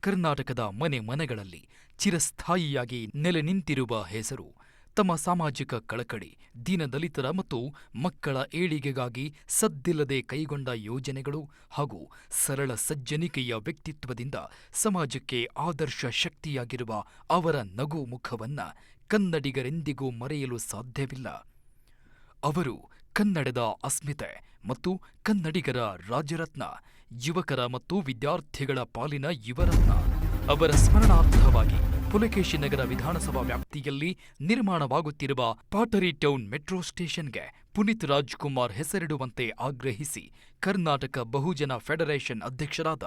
ಕರ್ನಾಟಕದ ಮನೆ ಮನೆಗಳಲ್ಲಿ ಚಿರಸ್ಥಾಯಿಯಾಗಿ ನೆಲೆ ನಿಂತಿರುವ ಹೆಸರು, ತಮ್ಮ ಸಾಮಾಜಿಕ ಕಳಕಳಿ ದೀನದಲಿತರ ಮತ್ತು ಮಕ್ಕಳ ಏಳಿಗೆಗಾಗಿ ಸದ್ದಿಲ್ಲದೆ ಕೈಗೊಂಡ ಯೋಜನೆಗಳು ಹಾಗೂ ಸರಳ ಸಜ್ಜನಿಕೆಯ ವ್ಯಕ್ತಿತ್ವದಿಂದ ಸಮಾಜಕ್ಕೆ ಆದರ್ಶ ಶಕ್ತಿಯಾಗಿರುವ ಅವರ ನಗು ಮುಖವನ್ನ ಕನ್ನಡಿಗರೆಂದಿಗೂ ಮರೆಯಲು ಸಾಧ್ಯವಿಲ್ಲ. ಅವರು ಕನ್ನಡದ ಅಸ್ಮಿತೆ ಮತ್ತು ಕನ್ನಡಿಗರ ರಾಜರತ್ನ ಯುವಕರ ಮತ್ತು ವಿದ್ಯಾರ್ಥಿಗಳ ಪಾಲಿನ ಯುವರತ್ನ ಅವರ ಸ್ಮರಣಾರ್ಥವಾಗಿ ಪುಲಕೇಶಿ ನಗರ ವಿಧಾನಸಭಾ ವ್ಯಾಪ್ತಿಯಲ್ಲಿ ನಿರ್ಮಾಣವಾಗುತ್ತಿರುವ ಪಾಟರಿ ಟೌನ್ ಮೆಟ್ರೋ ಸ್ಟೇಷನ್ಗೆ ಪುನೀತ್ ರಾಜ್ಕುಮಾರ್ ಹೆಸರಿಡುವಂತೆ ಆಗ್ರಹಿಸಿ ಕರ್ನಾಟಕ ಬಹುಜನ ಫೆಡರೇಷನ್ ಅಧ್ಯಕ್ಷರಾದ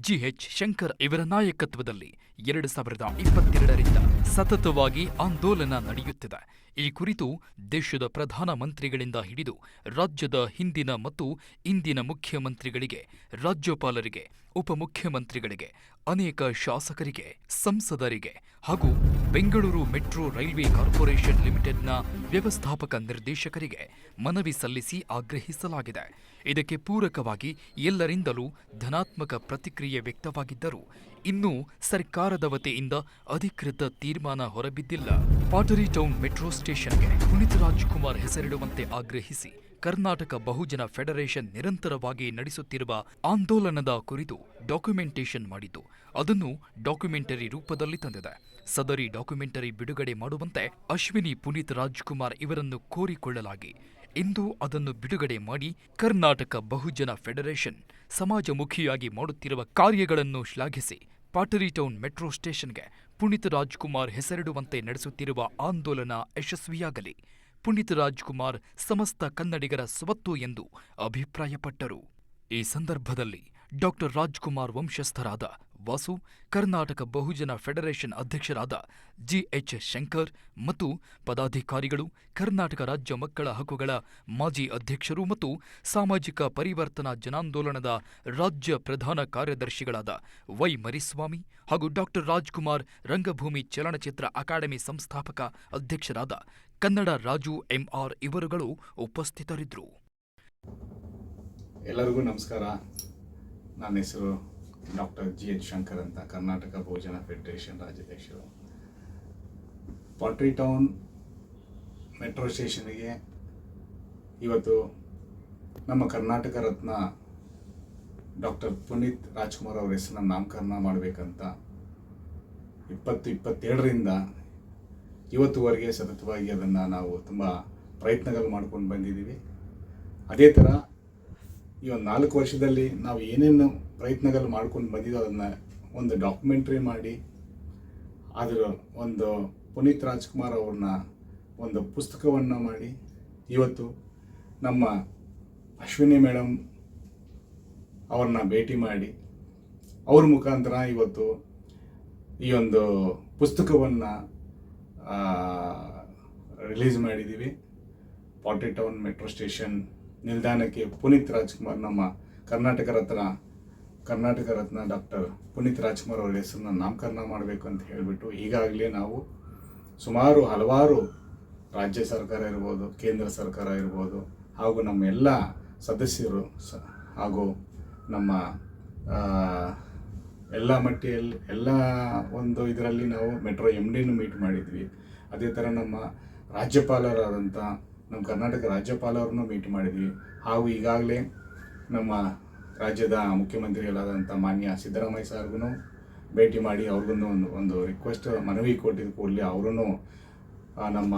ಜಿಎಚ್ ಶಂಕರ್ ಇವರ ನಾಯಕತ್ವದಲ್ಲಿ ಎರಡು ಸಾವಿರದ ಇಪ್ಪತ್ತೆರಡರಿಂದ ಸತತವಾಗಿ ಆಂದೋಲನ ನಡೆಯುತ್ತಿದೆ. ಈ ಕುರಿತು ದೇಶದ ಪ್ರಧಾನಮಂತ್ರಿಗಳಿಂದ ಹಿಡಿದು ರಾಜ್ಯದ ಹಿಂದಿನ ಮತ್ತು ಇಂದಿನ ಮುಖ್ಯಮಂತ್ರಿಗಳಿಗೆ, ರಾಜ್ಯಪಾಲರಿಗೆ, ಉಪಮುಖ್ಯಮಂತ್ರಿಗಳಿಗೆ, ಅನೇಕ ಶಾಸಕರಿಗೆ, ಸಂಸದರಿಗೆ ಹಾಗೂ ಬೆಂಗಳೂರು ಮೆಟ್ರೋ ರೈಲ್ವೆ ಕಾರ್ಪೊರೇಷನ್ ಲಿಮಿಟೆಡ್ನ ವ್ಯವಸ್ಥಾಪಕ ನಿರ್ದೇಶಕರಿಗೆ ಮನವಿ ಸಲ್ಲಿಸಿ ಆಗ್ರಹಿಸಲಾಗಿದೆ. ಇದಕ್ಕೆ ಪೂರಕವಾಗಿ ಎಲ್ಲರಿಂದಲೂ ಧನಾತ್ಮಕ ಪ್ರತಿಕ್ರಿಯೆ ವ್ಯಕ್ತವಾಗಿದ್ದರೂ ಇನ್ನೂ ಸರ್ಕಾರದ ವತಿಯಿಂದ ಅಧಿಕೃತ ತೀರ್ಮಾನ ಹೊರಬಿದ್ದಿಲ್ಲ. ಪಾಟರಿ ಟೌನ್ ಮೆಟ್ರೋ ಸ್ಟೇಷನ್ಗೆ ಪುನೀತ್ ರಾಜ್ಕುಮಾರ್ ಹೆಸರಿಡುವಂತೆ ಆಗ್ರಹಿಸಿ ಕರ್ನಾಟಕ ಬಹುಜನ ಫೆಡರೇಷನ್ ನಿರಂತರವಾಗಿ ನಡೆಸುತ್ತಿರುವ ಆಂದೋಲನದ ಕುರಿತು ಡಾಕ್ಯುಮೆಂಟೇಷನ್ ಮಾಡಿದ್ದು, ಅದನ್ನು ಡಾಕ್ಯುಮೆಂಟರಿ ರೂಪದಲ್ಲಿ ತಂದಿದೆ. ಸದರಿ ಡಾಕ್ಯುಮೆಂಟರಿ ಬಿಡುಗಡೆ ಮಾಡುವಂತೆ ಅಶ್ವಿನಿ ಪುನೀತ್ ರಾಜ್ಕುಮಾರ್ ಇವರನ್ನು ಕೋರಿಕೊಳ್ಳಲಾಗಿ, ಇಂದು ಅದನ್ನು ಬಿಡುಗಡೆ ಮಾಡಿ ಕರ್ನಾಟಕ ಬಹುಜನ ಫೆಡರೇಷನ್ ಸಮಾಜಮುಖಿಯಾಗಿ ಮಾಡುತ್ತಿರುವ ಕಾರ್ಯಗಳನ್ನು ಶ್ಲಾಘಿಸಿ, ಪಾಟರಿ ಟೌನ್ ಮೆಟ್ರೋ ಸ್ಟೇಷನ್ಗೆ ಪುನೀತ್ ರಾಜ್ಕುಮಾರ್ ಹೆಸರಿಡುವಂತೆ ನಡೆಸುತ್ತಿರುವ ಆಂದೋಲನ ಯಶಸ್ವಿಯಾಗಲಿ. ಪುನೀತ್ ರಾಜ್ಕುಮಾರ್ ಸಮಸ್ತ ಕನ್ನಡಿಗರ ಸ್ವತ್ತು ಎಂದು ಅಭಿಪ್ರಾಯಪಟ್ಟರು. ಈ ಸಂದರ್ಭದಲ್ಲಿ ಡಾಕ್ಟರ್ ರಾಜ್ಕುಮಾರ್ ವಂಶಸ್ಥರಾದ ವಾಸು, ಕರ್ನಾಟಕ ಬಹುಜನ ಫೆಡರೇಷನ್ ಅಧ್ಯಕ್ಷರಾದ ಜಿಎಚ್ ಶಂಕರ್ ಮತ್ತು ಪದಾಧಿಕಾರಿಗಳು, ಕರ್ನಾಟಕ ರಾಜ್ಯ ಮಕ್ಕಳ ಹಕ್ಕುಗಳ ಮಾಜಿ ಅಧ್ಯಕ್ಷರು ಮತ್ತು ಸಾಮಾಜಿಕ ಪರಿವರ್ತನಾ ಜನಾಂದೋಲನದ ರಾಜ್ಯ ಪ್ರಧಾನ ಕಾರ್ಯದರ್ಶಿಗಳಾದ ವೈ. ಮರಿಸ್ವಾಮಿ ಹಾಗೂ ಡಾಕ್ಟರ್ ರಾಜ್ಕುಮಾರ್ ರಂಗಭೂಮಿ ಚಲನಚಿತ್ರ ಅಕಾಡೆಮಿ ಸಂಸ್ಥಾಪಕ ಅಧ್ಯಕ್ಷರಾದ ಕನ್ನಡ ರಾಜು ಎಂಆರ್ ಇವರುಗಳು ಉಪಸ್ಥಿತರಿದ್ದರು. ಎಲ್ಲರಿಗೂ ನಮಸ್ಕಾರ. ನನ್ನ ಹೆಸರು ಡಾಕ್ಟರ್ ಜಿ ಎಚ್ ಶಂಕರ್ ಅಂತ ಕರ್ನಾಟಕ ಭೋಜನ ಫೆಡರೇಷನ್ ರಾಜ್ಯಾಧ್ಯಕ್ಷರು. ಪಾಟ್ರಿ ಟೌನ್ ಮೆಟ್ರೋ ಸ್ಟೇಷನ್ಗೆ ಇವತ್ತು ನಮ್ಮ ಕರ್ನಾಟಕ ರತ್ನ ಡಾಕ್ಟರ್ ಪುನೀತ್ ರಾಜ್ಕುಮಾರ್ ಅವರ ಹೆಸರನ್ನ ನಾಮಕರಣ ಮಾಡಬೇಕಂತ ಇಪ್ಪತ್ತು ಇಪ್ಪತ್ತೇಳರಿಂದ ಇವತ್ತುವರೆಗೆ ಸತತವಾಗಿ ಅದನ್ನು ನಾವು ತುಂಬ ಪ್ರಯತ್ನಗಳು ಮಾಡ್ಕೊಂಡು ಬಂದಿದ್ದೀವಿ. ಅದೇ ಥರ ಈ ಒಂದು ನಾಲ್ಕು ವರ್ಷದಲ್ಲಿ ನಾವು ಏನೇನು ಪ್ರಯತ್ನಗಳು ಮಾಡ್ಕೊಂಡು ಬಂದಿದ್ದೋ ಅದನ್ನು ಒಂದು ಡಾಕ್ಯುಮೆಂಟ್ರಿ ಮಾಡಿ, ಅದರ ಒಂದು ಪುನೀತ್ ರಾಜ್ಕುಮಾರ್ ಅವ್ರನ್ನ ಒಂದು ಪುಸ್ತಕವನ್ನು ಮಾಡಿ, ಇವತ್ತು ನಮ್ಮ ಅಶ್ವಿನಿ ಮೇಡಮ್ ಅವ್ರನ್ನ ಭೇಟಿ ಮಾಡಿ, ಅವ್ರ ಮುಖಾಂತರ ಇವತ್ತು ಈ ಒಂದು ಪುಸ್ತಕವನ್ನು ರಿಲೀಸ್ ಮಾಡಿದ್ದೀವಿ ಪಾಟಿ ಟೌನ್ ಮೆಟ್ರೋ ಸ್ಟೇಷನ್ ನಿಲ್ದಾಣಕ್ಕೆ ಪುನೀತ್ ರಾಜ್ಕುಮಾರ್ ನಮ್ಮ ಕರ್ನಾಟಕ ರತ್ನ ಕರ್ನಾಟಕ ರತ್ನ ಡಾಕ್ಟರ್ ಪುನೀತ್ ರಾಜ್ಕುಮಾರ್ ಅವರ ಹೆಸರನ್ನ ನಾಮಕರಣ ಮಾಡಬೇಕು ಅಂತ ಹೇಳಿಬಿಟ್ಟು ಈಗಾಗಲೇ ನಾವು ಸುಮಾರು ಹಲವಾರು ರಾಜ್ಯ ಸರ್ಕಾರ ಇರ್ಬೋದು, ಕೇಂದ್ರ ಸರ್ಕಾರ ಇರ್ಬೋದು, ಹಾಗೂ ನಮ್ಮ ಎಲ್ಲ ಸದಸ್ಯರು ಸ, ಹಾಗೂ ನಮ್ಮ ಎಲ್ಲ ಮಟ್ಟಿಯಲ್ಲಿ, ಎಲ್ಲ ಒಂದು ಇದರಲ್ಲಿ ನಾವು ಮೆಟ್ರೋ ಎಂ ಡಿನೂ ಮೀಟ್ ಮಾಡಿದ್ವಿ. ಅದೇ ಥರ ನಮ್ಮ ರಾಜ್ಯಪಾಲರಾದಂಥ ನಮ್ಮ ಕರ್ನಾಟಕ ರಾಜ್ಯಪಾಲರನ್ನು ಮೀಟ್ ಮಾಡಿದ್ವಿ. ಹಾಗೂ ಈಗಾಗಲೇ ನಮ್ಮ ರಾಜ್ಯದ ಮುಖ್ಯಮಂತ್ರಿಗಳಾದಂಥ ಮಾನ್ಯ ಸಿದ್ದರಾಮಯ್ಯ ಸಾರ್ಗೂ ಭೇಟಿ ಮಾಡಿ ಅವ್ರಿಗೂ ಒಂದು ಒಂದು ರಿಕ್ವೆಸ್ಟ್ ಮನವಿ ಕೊಟ್ಟಿದ್ದ ಕೂಡಲೇ ಅವರೂ ನಮ್ಮ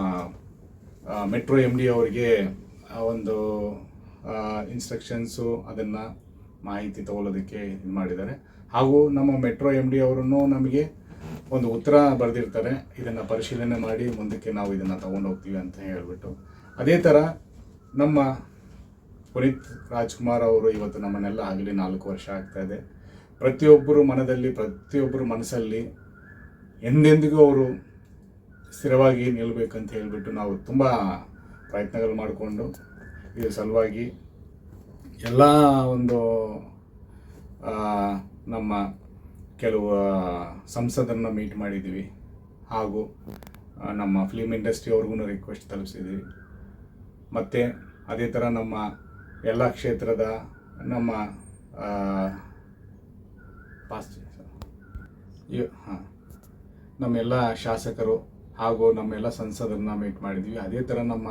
ಮೆಟ್ರೋ ಎಂ ಡಿ ಅವರಿಗೆ ಒಂದು ಇನ್ಸ್ಟ್ರಕ್ಷನ್ಸು ಅದನ್ನು ಮಾಹಿತಿ ತಗೊಳ್ಳೋದಕ್ಕೆ ಇದು ಮಾಡಿದ್ದಾರೆ. ಹಾಗೂ ನಮ್ಮ ಮೆಟ್ರೋ ಎಂ ಡಿ ಅವರನ್ನು ನಮಗೆ ಒಂದು ಉತ್ತರ ಬರೆದಿರ್ತಾರೆ. ಇದನ್ನು ಪರಿಶೀಲನೆ ಮಾಡಿ ಮುಂದಕ್ಕೆ ನಾವು ಇದನ್ನು ತಗೊಂಡು ಹೋಗ್ತೀವಿ ಅಂತ ಹೇಳಿಬಿಟ್ಟು. ಅದೇ ಥರ ನಮ್ಮ ಪುನೀತ್ ರಾಜ್ಕುಮಾರ್ ಅವರು ಇವತ್ತು ನಮ್ಮನ್ನೆಲ್ಲ ಆಗಲಿ ನಾಲ್ಕು ವರ್ಷ ಆಗ್ತಾ ಇದೆ. ಪ್ರತಿಯೊಬ್ಬರು ಮನದಲ್ಲಿ, ಪ್ರತಿಯೊಬ್ಬರು ಮನಸ್ಸಲ್ಲಿ ಎಂದೆಂದಿಗೂ ಅವರು ಸ್ಥಿರವಾಗಿ ನಿಲ್ಲಬೇಕಂತ ಹೇಳಿಬಿಟ್ಟು ನಾವು ತುಂಬ ಪ್ರಯತ್ನಗಳು ಮಾಡಿಕೊಂಡು ಇದರ ಸಲುವಾಗಿ ಎಲ್ಲ ಒಂದು ನಮ್ಮ ಕೆಲವು ಸಂಸದರನ್ನ ಮೀಟ್ ಮಾಡಿದ್ದೀವಿ ಹಾಗೂ ನಮ್ಮ ಫಿಲ್ಮ್ ಇಂಡಸ್ಟ್ರಿ ಅವ್ರಿಗೂ ರಿಕ್ವೆಸ್ಟ್ ತಲುಪಿಸಿದ್ದೀವಿ. ಮತ್ತು ಅದೇ ಥರ ನಮ್ಮ ಎಲ್ಲ ಕ್ಷೇತ್ರದ ನಮ್ಮ ಪಾಸ್ಟ್ ಹಾಂ ನಮ್ಮೆಲ್ಲ ಶಾಸಕರು ಹಾಗೂ ನಮ್ಮೆಲ್ಲ ಸಂಸದರನ್ನ ಮೀಟ್ ಮಾಡಿದ್ವಿ. ಅದೇ ಥರ ನಮ್ಮ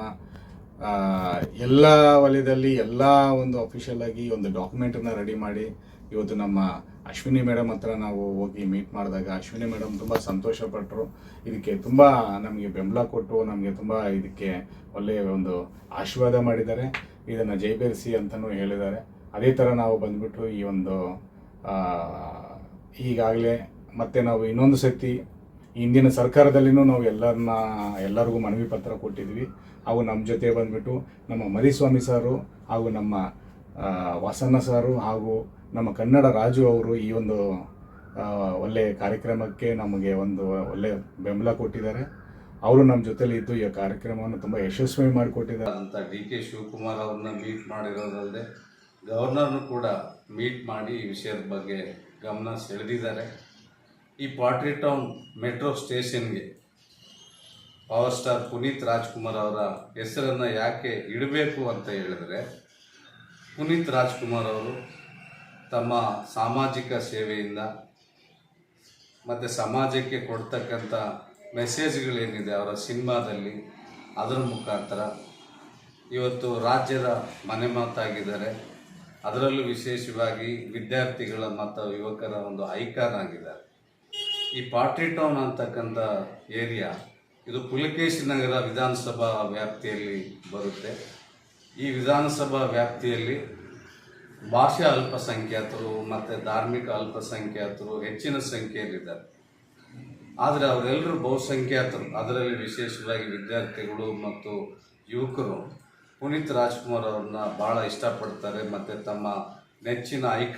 ಎಲ್ಲ ವಲಯದಲ್ಲಿ ಎಲ್ಲ ಒಂದು ಅಫಿಷಿಯಲ್ ಆಗಿ ಒಂದು ಡಾಕ್ಯುಮೆಂಟನ್ನು ರೆಡಿ ಮಾಡಿ ಇವತ್ತು ನಮ್ಮ ಅಶ್ವಿನಿ ಮೇಡಮ್ ಹತ್ರ ನಾವು ಹೋಗಿ ಮೀಟ್ ಮಾಡಿದಾಗ ಅಶ್ವಿನಿ ಮೇಡಮ್ ತುಂಬ ಸಂತೋಷಪಟ್ಟರು ಇದಕ್ಕೆ ತುಂಬ ನಮಗೆ ಬೆಂಬಲ ಕೊಟ್ಟು ನಮಗೆ ತುಂಬ ಇದಕ್ಕೆ ಒಳ್ಳೆಯ ಒಂದು ಆಶೀರ್ವಾದ ಮಾಡಿದ್ದಾರೆ. ಇದನ್ನು ಜೈಬೇರಿಸಿ ಅಂತಲೂ ಹೇಳಿದ್ದಾರೆ. ಅದೇ ಥರ ನಾವು ಬಂದ್ಬಿಟ್ಟು ಈ ಒಂದು ಈಗಾಗಲೇ ಮತ್ತೆ ನಾವು ಇನ್ನೊಂದು ಸತಿ ಇಂದಿನ ಸರ್ಕಾರದಲ್ಲಿನೂ ನಾವು ಎಲ್ಲರನ್ನ, ಎಲ್ಲರಿಗೂ ಮನವಿ ಪತ್ರ ಕೊಟ್ಟಿದ್ವಿ. ಅವು ನಮ್ಮ ಜೊತೆ ಬಂದ್ಬಿಟ್ಟು ನಮ್ಮ ಮರಿಸ್ವಾಮಿ ಸಾರು ಹಾಗೂ ನಮ್ಮ ವಾಸಣ್ಣ ಸಾರು ಹಾಗೂ ನಮ್ಮ ಕನ್ನಡ ರಾಜು ಅವರು ಈ ಒಂದು ಒಳ್ಳೆಯ ಕಾರ್ಯಕ್ರಮಕ್ಕೆ ನಮಗೆ ಒಂದು ಒಳ್ಳೆಯ ಬೆಂಬಲ ಕೊಟ್ಟಿದ್ದಾರೆ. ಅವರು ನಮ್ಮ ಜೊತೆಲಿ ಇದ್ದು ಈ ಕಾರ್ಯಕ್ರಮವನ್ನು ತುಂಬ ಯಶಸ್ವಿ ಮಾಡಿಕೊಟ್ಟಿದ್ದಾರೆ. ಅಂತ ಡಿ ಕೆ ಶಿವಕುಮಾರ್ ಅವ್ರನ್ನ ಮೀಟ್ ಮಾಡಿರೋದಲ್ಲದೆ, ಗವರ್ನರ್ನು ಕೂಡ ಮೀಟ್ ಮಾಡಿ ಈ ವಿಷಯದ ಬಗ್ಗೆ ಗಮನ ಸೆಳೆದಿದ್ದಾರೆ. ಈ ಪಾಟ್ರಿ ಟೌನ್ ಮೆಟ್ರೋ ಸ್ಟೇಷನ್ಗೆ ಪವರ್ ಸ್ಟಾರ್ ಪುನೀತ್ ರಾಜ್ಕುಮಾರ್ ಅವರ ಹೆಸರನ್ನು ಯಾಕೆ ಇಡಬೇಕು ಅಂತ ಹೇಳಿದ್ರೆ ಪುನೀತ್ ರಾಜ್ಕುಮಾರ್ ಅವರು ತಮ್ಮ ಸಾಮಾಜಿಕ ಸೇವೆಯಿಂದ ಮತ್ತು ಸಮಾಜಕ್ಕೆ ಕೊಡ್ತಕ್ಕಂಥ ಮೆಸೇಜ್ಗಳೇನಿದೆ ಅವರ ಸಿನಿಮಾದಲ್ಲಿ, ಅದರ ಮುಖಾಂತರ ಇವತ್ತು ರಾಜ್ಯದ ಮನೆ ಮಾತಾಗಿದ್ದಾರೆ. ಅದರಲ್ಲೂ ವಿಶೇಷವಾಗಿ ವಿದ್ಯಾರ್ಥಿಗಳ ಮತ್ತು ಯುವಕರ ಒಂದು ಐಕಾನ್ ಆಗಿದ್ದಾರೆ. ಈ ಪಾಟ್ರಿ ಟೌನ್ ಅಂತಕ್ಕಂಥ ಏರಿಯಾ, ಇದು ಪುಲಕೇಶಿ ನಗರ ವಿಧಾನಸಭಾ ವ್ಯಾಪ್ತಿಯಲ್ಲಿ ಬರುತ್ತೆ. ಈ ವಿಧಾನಸಭಾ ವ್ಯಾಪ್ತಿಯಲ್ಲಿ ಭಾಷಾ ಅಲ್ಪಸಂಖ್ಯಾತರು ಮತ್ತು ಧಾರ್ಮಿಕ ಅಲ್ಪಸಂಖ್ಯಾತರು ಹೆಚ್ಚಿನ ಸಂಖ್ಯೆಯಲ್ಲಿದ್ದಾರೆ. ಆದರೆ ಅವರೆಲ್ಲರೂ ಬಹುಸಂಖ್ಯಾತರು. ಅದರಲ್ಲಿ ವಿಶೇಷವಾಗಿ ವಿದ್ಯಾರ್ಥಿಗಳು ಮತ್ತು ಯುವಕರು ಪುನೀತ್ ರಾಜ್ಕುಮಾರ್ ಅವ್ರನ್ನ ಭಾಳ ಇಷ್ಟಪಡ್ತಾರೆ ಮತ್ತು ತಮ್ಮ ನೆಚ್ಚಿನ ಐಕ